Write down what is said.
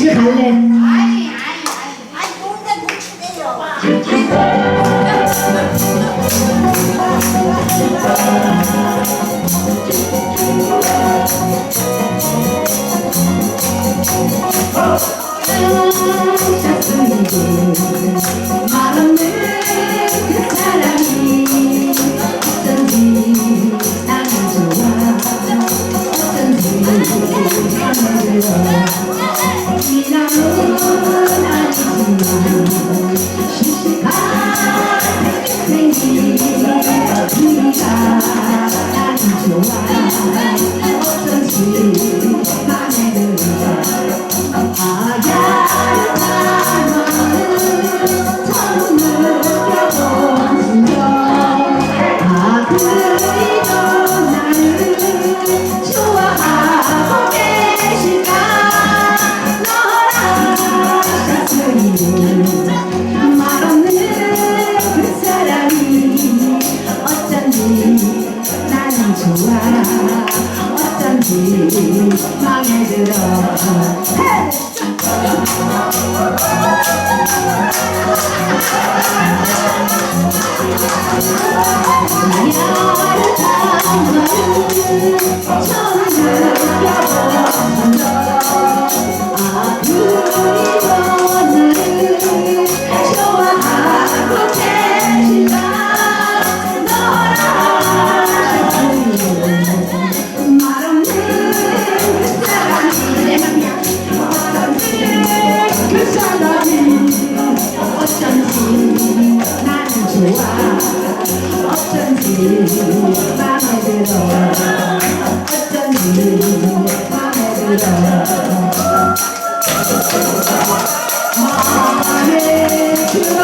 갈래. 아니 아니 아니 아니 혼자 놓치대요 그리도 어쩐지 맘에 들어 헤이! 그 어쩐지 맘에 들어 어쩐지 맘에 들어 맘에 들어